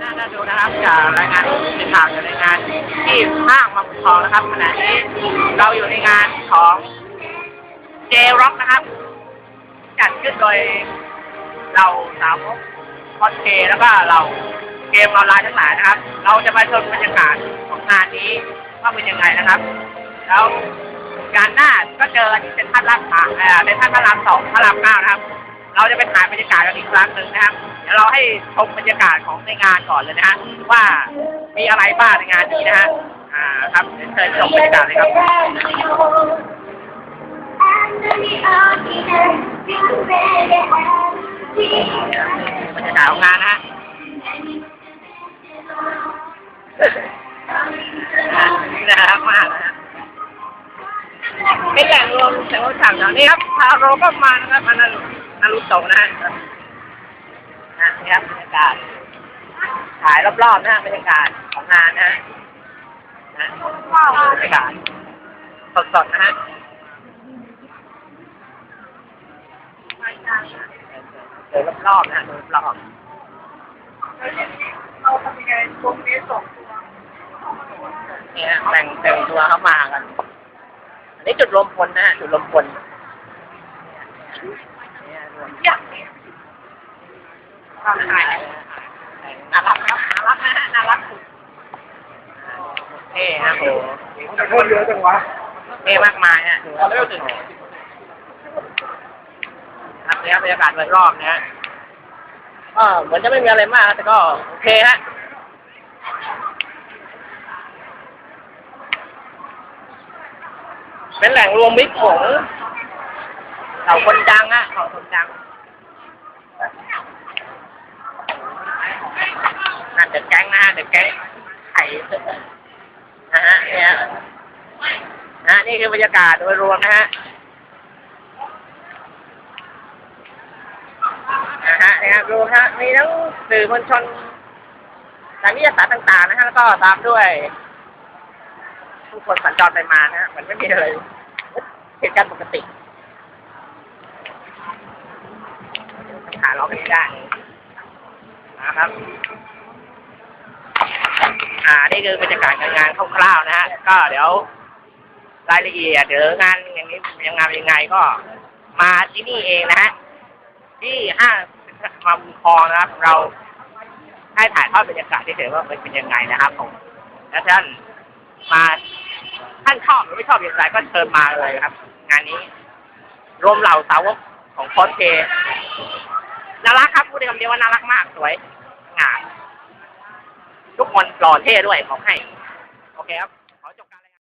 น่าจะดูนะครับจากรายงานในข่าวจากรายงานที่ห้างมาบุญทองนะครับขณะนี้เราอยู่ในงานของเจร็อกนะครับ จัดขึ้นโดยเราสาวกคอนเทแล้วก็เราเกมออนไลน์ทั้งหลายนะครับ เราจะมาชมบรรยากาศของงานนี้ว่าเป็นยังไงนะครับ แล้วการหน้าก็เจอที่เซ็นทรัลลาดพร้าวเอ่อเซ็นทรัลพระรามสองพระรามเก้านะครับ เราจะไปถ่ายบรรยากาศกันอีกครั้งหนึ่งนะครับเดี๋ยวเราให้ชมบรรยากาศของในงานก่อนเลยนะฮะว่ามีอะไรบ้างในงานนี้นะฮะอ่าครับเดี๋ยวเชิญชมบรรยากาศเลยครับ บรรยากาศของงานนะฮะน่ารักมากนะฮะเป็นแหล่งรวมแสงฉากอย่างนี้ครับพาโรก็มานะครับอันนั้น นารุโตะนะฮะนะนี่ครับบรรยากาศถ่ายรอบๆนะบรรยากาศของงานนะฮะนะบรรยากาศสดๆนะฮะเดินรอบๆนะฮะเดินรอบเราทำยังไงตรงนี้ส่งตัวนี่ฮะแต่งแต่งตัวเข้ามากัน อันนี้จุดรวมพลนะฮะจุดรวมพล เนี่ยรวมอยางนี้เข้ายน่ารักครับน่ารักนะน่ารักสุดเท่ฮะโหแต่คนเยอะจังวะเท่มากมายฮะดูครับครับเนี่ยบรรยากาศโดยรอบนะฮะก็เหมือนจะไม่มีอะไรมากแต่ก็โอเคฮะเป็นแหล่งรวมมิตรของเหล่าคนดังอะเหล่าคนดังนั่นเด็ก แก๊งนะฮะเด็กแก๊งไข่นะฮะเนี่ยนะฮะนี่คือบรรยากาศโดยรวมนะฮะนะฮะเนี่ยดูฮะมีทั้งสื่อมวลชนนักวิทยาศาสตร์ต่าง ๆ นะฮะแล้วก็ตามด้วย ผู้คนสัญจรไปมานะฮะมันไม่มีอะไรเหตุการณ์ปกติหาเราไม่ได้นะครับ อ่านี่คือบรรยากาศการงานคร่าวๆนะฮะก็เดี๋ยวรายละเอียดเดี๋ยวงานอย่างนี้ยังงานยังไงก็ มาที่นี่เองนะฮะที่ห้างมาบุญคลองนะครับ เราให้ถ่ายทอดบรรยากาศที่เห็นว่ามันเป็นยังไงนะครับผมและท่านมาท่านชอบหรือไม่ชอบอย่างไรก็เชิญมาเลยครับ งานนี้รวมเหล่าสาวกของคอสเพย์น่ารักครับพูดได้คำเดียวว่าน่ารักมากสวยงามทุกคน หล่อเท่ด้วยขอให้ โอเคครับ